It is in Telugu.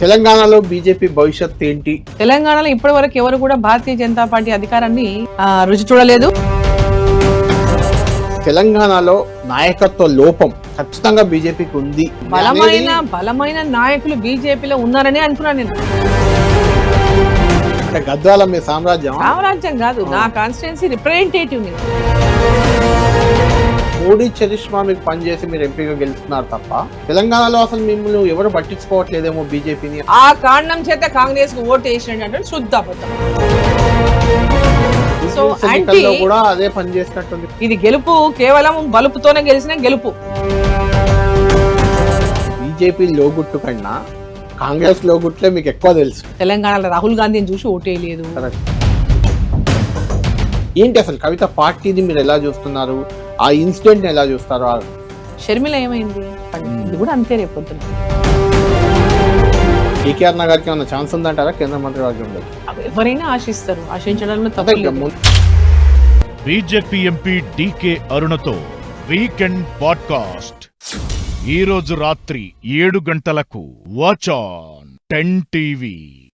తెలంగాణలో బీజేపీ భవిష్యత్ ఏంటి? తెలంగాణలో ఇప్పటి వరకు ఎవరు కూడా భారతీయ జనతా పార్టీ అధికారాన్ని రుచి చూడలేదు. తెలంగాణలో నాయకత్వ లోపం ఖచ్చితంగా బీజేపీకి ఉంది. బలమైన బలమైన నాయకులు బీజేపీలో ఉన్నారని అనుకున్నాను నేను. గద్వాల మీ సామ్రాజ్యం. సామ్రాజ్యం కాదు నా కాన్స్టిట్యున్సీ రిప్రజెంటేటివ్ నేను మోడీ చరిష్మా మీకు పనిచేసి మీరు ఎంపీగా గెలుస్తున్నారు తప్ప తెలంగాణలో అసలు మిమ్మల్ని ఎవరు పట్టించుకోవట్లేదేమో బీజేపీని. ఆ కారణం చేత కాంగ్రెస్కు ఓటు వేసినట్టు శుద్ధ కూడా అదే పని చేసినట్టుంది. ఇది గెలుపు కేవలం బలుపుతోనే గెలిచిన గెలుపు. బీజేపీ లోగుట్టు కన్నా కాంగ్రెస్ లోగుట్లే మీకు ఎక్కువ తెలుసు. తెలంగాణలో రాహుల్ గాంధీని చూసి ఓటేయలేదు. ఏంటి అసలు కవిత పార్టీని మీరు ఎలా చూస్తున్నారు? ఆ ఇన్సిడెంట్ ఎలా చూస్తారు షర్మిల ఏమైంది? ఇది కూడా అంతే రేపు పొద్దున కేకేఆర్ నగర్కి ఏమైనా ఛాన్స్ ఉందంటారా? కేంద్ర మంత్రి వర్గంలో అవి ఎవరైనా ఆశిస్తారు. ఆశించడంలో తప్ప బీజేపీ ఎంపీ డీకే అరుణతో వీకెండ్ పాడ్కాస్ట్. ఈ రోజు రాత్రి ఏడు గంటలకు వాచ్ ఆన్ టెన్ టీవీ.